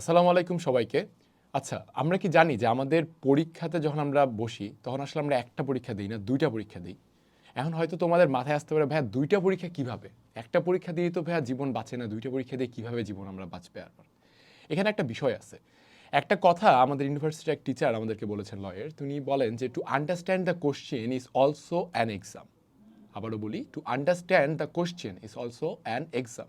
আসসালামু আলাইকুম সবাইকে। আচ্ছা আমরা কি জানি যে আমাদের পরীক্ষাতে যখন আমরা বসি, তখন আসলে আমরা একটা পরীক্ষা দিই না, দুইটা পরীক্ষা দিই। এখন হয়তো তোমাদের মাথায় আসতে পারে, ভাইয়া, দুইটা পরীক্ষা কীভাবে? একটা পরীক্ষা দিয়ে তো, ভাইয়া, জীবন বাঁচে না, দুইটা পরীক্ষা দিয়ে কীভাবে জীবন আমরা বাঁচবে আর এখানে একটা বিষয় আছে। একটা কথা আমাদের ইউনিভার্সিটির এক টিচার আমাদেরকে বলেছেন, লয়ার। তিনি বলেন যে to understand the question is also an exam আবারও বলি to understand the question is also an exam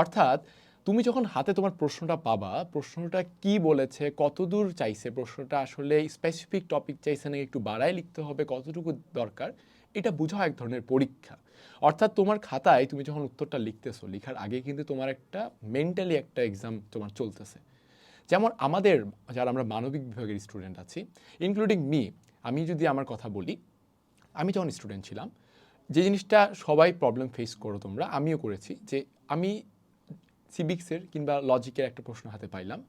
অর্থাৎ তুমি যখন হাতে তোমার প্রশ্নটা পাবা, প্রশ্নটা কি বলেছে, কতদূর চাইছে, প্রশ্নটা আসলে স্পেসিফিক টপিক চাইছে না একটু বাড়ায় লিখতে হবে, কতটুকু দরকার, এটা বোঝা এক ধরনের পরীক্ষা। অর্থাৎ তোমার খাতায় তুমি যখন উত্তরটা লিখতেছো, লেখার আগে কিন্তু তোমার একটা মেন্টালি একটা এক্সাম তোমার চলতেছে। যেমন আমাদের, যারা আমরা মানবিক বিভাগের স্টুডেন্ট আছি ইনক্লুডিং মি আমি যদি আমার কথা বলি, আমি যখন স্টুডেন্ট ছিলাম, যে জিনিসটা সবাই প্রবলেম ফেস করো তোমরা, আমিও করেছি যে আমি সিভিক্সের কিংবা লজিকের একটা প্রশ্ন হাতে পাইলাম।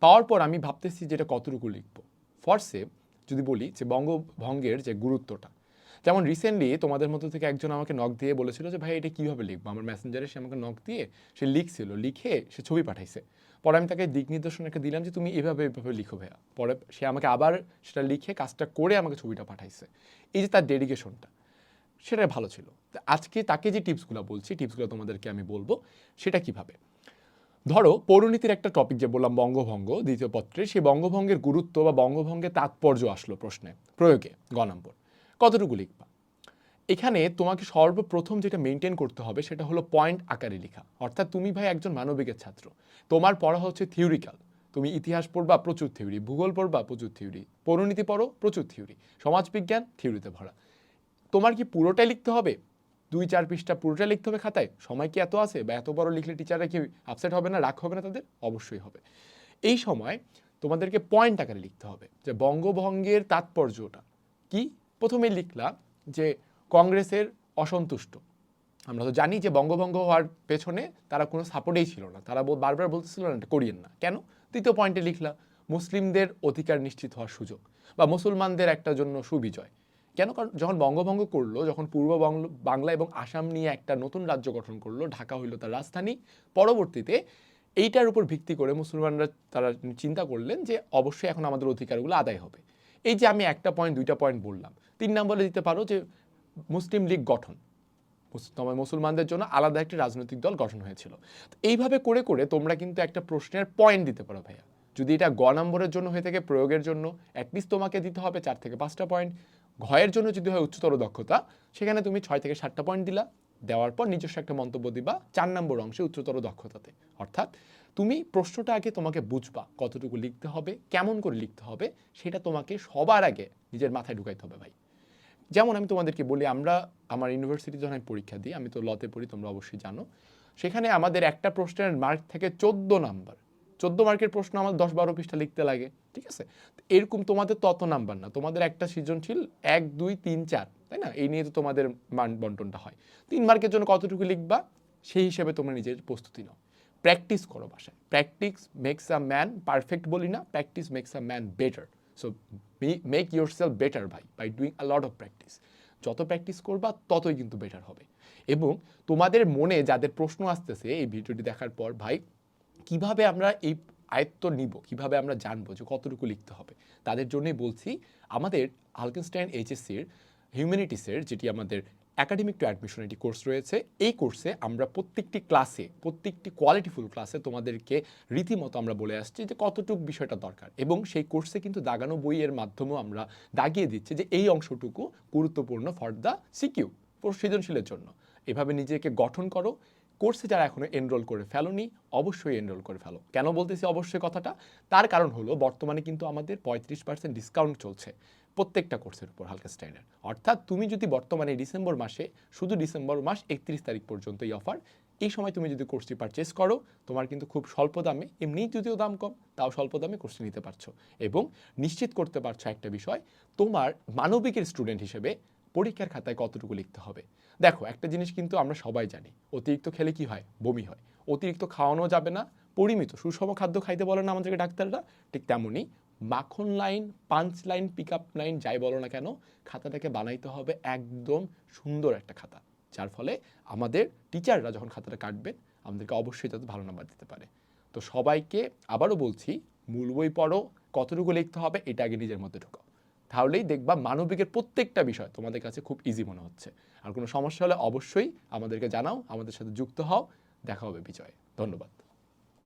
পাওয়ার পর আমি ভাবতেছি যে এটা কতটুকু লিখব। ফর্সে যদি বলি যে বঙ্গভঙ্গের যে গুরুত্বটা। যেমন রিসেন্টলি তোমাদের মধ্যে থেকে একজন আমাকে নক দিয়ে বলেছিল যে, ভাই, এটা কীভাবে লিখব? আমার মেসেঞ্জারে সে আমাকে নক দিয়ে সে লিখছিল, লিখে সে ছবি পাঠাইছে। পরে আমি তাকে দিক নির্দেশনা একটা দিলাম যে, তুমি এভাবে এভাবে লিখো ভাইয়া। পরে সে আমাকে আবার সেটা লিখে কাজটা করে আমাকে ছবিটা পাঠাইছে। এই যে তার ডেডিকেশনটা সেটা ভালো ছিল। আজকে তাকে যে টিপসগুলো বলছি টিপসগুলো তোমাদেরকে আমি বলব, সেটা কীভাবে? ধরো, পৌরনীতির একটা টপিক যে বললাম, বঙ্গভঙ্গ, দ্বিতীয় পত্রে, সেই বঙ্গভঙ্গের গুরুত্ব বা বঙ্গভঙ্গের তাৎপর্য আসলো প্রশ্নে। প্রয়োগে, গ নম্বর। কতটুকু লিখবা? এখানে তোমাকে সর্বপ্রথম যেটা মেনটেন করতে হবে, সেটা হলো পয়েন্ট আকারে লেখা। অর্থাৎ তুমি ভাই একজন মানবিকের ছাত্র। তোমার পড়া হচ্ছে থিওরিক্যাল তুমি ইতিহাস পড়বা, প্রচুর থিওরি ভূগোল পড়বা, প্রচুর থিওরি পৌরনীতি পড়ো, প্রচুর থিওরি সমাজবিজ্ঞান থিওরিতে ভরা। তোমার কি পুরোটাই লিখতে হবে? দুই চার পৃষ্ঠা পুরোটা লিখতে হবে খাতায়। সময় কি এত আছে বা এত বড় লিখলে টিচাররা কি আপসেট হবে না, রাগ হবে না তাদের? অবশ্যই হবে। এই সময় তোমাদেরকে পয়েন্ট আকারে লিখতে হবে যে বঙ্গভঙ্গের তাৎপর্যটা কি? প্রথমে লিখলাম যে কংগ্রেসের অসন্তুষ্ট। আমরা তো জানি যে বঙ্গভঙ্গ হওয়ার পেছনে তারা কোনো সাপোর্টেই ছিল না। তারা বারবার বলতেছিল না, করিয়েন না। কেন? তৃতীয় পয়েন্টে লিখলাম, মুসলিমদের অধিকার নিশ্চিত হওয়ার সুযোগ বা মুসলমানদের একটা জন্য সুবিজয়। কেন? কারণ যখন বঙ্গভঙ্গ করল, যখন পূর্ব বাংলা এবং আসাম নিয়ে একটা নতুন রাজ্য গঠন করল, ঢাকা হইল তার রাজধানী, পরবর্তীতে এইটার উপর ভিত্তি করে মুসলমানরা তারা চিন্তা করলেন যে অবশ্যই এখন আমাদের অধিকারগুলো আদায় হবে। এই যে আমি একটা পয়েন্ট দুইটা পয়েন্ট বললাম, তিন নম্বরে দিতে পারো যে মুসলিম লীগ গঠন। তোমার মুসলমানদের জন্য আলাদা একটি রাজনৈতিক দল গঠন হয়েছিল। তো এইভাবে করে করে তোমরা কিন্তু একটা প্রশ্নের পয়েন্ট দিতে পারো ভাইয়া। যদি এটা গ নম্বরের জন্য হয়ে থাকে, প্রয়োগের জন্য অ্যাটলিস্ট তোমাকে দিতে হবে চার থেকে পাঁচটা পয়েন্ট ঘয়ের জন্য যদি হয় উচ্চতর দক্ষতা, সেখানে তুমি ছয় থেকে সাতটা পয়েন্ট দিলা, দেওয়ার পর নিজস্ব একটা মন্তব্য দিবা চার নম্বর অংশে উচ্চতর দক্ষতাতে। অর্থাৎ তুমি প্রশ্নটা আগে তোমাকে বুঝবা, কতটুকু লিখতে হবে, কেমন করে লিখতে হবে, সেটা তোমাকে সবার আগে নিজের মাথায় ঢুকাইতে হবে ভাই। যেমন আমি তোমাদেরকে বলি, আমরা আমার ইউনিভার্সিটি যখন আমি পরীক্ষা দিই, আমি তো লতে পড়ি, তোমরা অবশ্যই জানো, সেখানে আমাদের একটা প্রশ্নের মার্ক থেকে চোদ্দ নাম্বার চোদ্দ মার্কের প্রশ্ন আমার দশ বারো পৃষ্ঠা লিখতে লাগে, ঠিক আছে? এরকম তোমাদের তত নাম্বার না, তোমাদের একটা সৃজনশীল এক, দুই, তিন, চার, তাই না? এই নিয়ে তো তোমাদের মান বন্টনটা হয়। তিন মার্কের জন্য কতটুকু লিখবা? সেই হিসেবে তোমরা নিজের প্রস্তুতি নাও। প্র্যাকটিস করো বাসায়। Practice makes a man perfect বলি না practice makes a man better so make yourself better ভাই by doing a lot of practice যত প্র্যাকটিস করবা, ততই কিন্তু বেটার হবে। এবং তোমাদের মনে যাদের প্রশ্ন আসতেছে এই ভিডিওটি দেখার পর, ভাই কীভাবে আমরা এই আয়ত্ত নিব, কীভাবে আমরা জানব যে কতটুকু লিখতে হবে? তাদের জন্যই বলছি, আমাদের আলকেনস্টাইন এইচএসসির হিউম্যানিটিসের যেটি আমাদের অ্যাকাডেমিক টু অ্যাডমিশন একটি কোর্স রয়েছে, এই কোর্সে আমরা প্রত্যেকটি ক্লাসে প্রত্যেকটি কোয়ালিটিফুল ক্লাসে তোমাদেরকে রীতিমতো আমরা বলে আসছি যে কতটুকু বিষয়টা দরকার। এবং সেই কোর্সে কিন্তু দাগানো বইয়ের মাধ্যমেও আমরা দাগিয়ে দিচ্ছি যে এই অংশটুকু গুরুত্বপূর্ণ ফর দ্য সিকিউ সৃজনশীলের জন্য। এভাবে নিজেকে গঠন করো কোর্সে যারা এখনও এনরোল করে ফেলোনি, অবশ্যই এনরোল করে ফেলো। কেন বলতেছি অবশ্যই কথাটা? তার কারণ হলো, বর্তমানে কিন্তু আমাদের পঁয়ত্রিশ পার্সেন্ট ডিসকাউন্ট চলছে প্রত্যেকটা কোর্সের উপর হালকা স্টাইলের অর্থাৎ তুমি যদি বর্তমানে ডিসেম্বর মাসে, শুধু ডিসেম্বর মাস একত্রিশ তারিখ পর্যন্ত এই অফার এই সময় তুমি যদি কোর্সটি পারচেস করো, তোমার কিন্তু খুব স্বল্প দামে, এমনিই যদিও দাম কম, তাও স্বল্প দামে কোর্সটি নিতে পারছ। এবং নিশ্চিত করতে পারছ একটা বিষয়, তোমার মানবিকের স্টুডেন্ট হিসেবে পরীক্ষার খাতায় কতটুকু লিখতে হবে। দেখো, একটা জিনিস কিন্তু আমরা সবাই জানি, অতিরিক্ত খেলে কি হয়? বমি হয়। অতিরিক্ত খাওয়ানো যাবে না, পরিমিত, সুষম খাদ্য খাইতে বলে না আমাদেরকে ডাক্তাররা, ঠিক তেমনই মাখন line punch line pick up line যাই বলো না কেন, খাতাটাকে বানাইতে হবে একদম সুন্দর একটা খাতা। যার ফলে আমাদের টিচাররা যখন খাতাটা কাটবেন, আমাদেরকে অবশ্যই যাতে ভালো নাম্বার দিতে পারে। তো সবাইকে আবারও বলছি, মূল বই পড়ো, কতটুকু লিখতে হবে, এটা আগে নিজের মধ্যে ঢুকাও। তাহলেই দেখবা মানবিকের প্রত্যেকটা বিষয় তোমাদের কাছে খুব ইজি মনে হচ্ছে। আর কোনো সমস্যা হলে অবশ্যই আমাদেরকে জানাও, আমাদের সাথে যুক্ত হও। দেখা হবে বিজয়। ধন্যবাদ।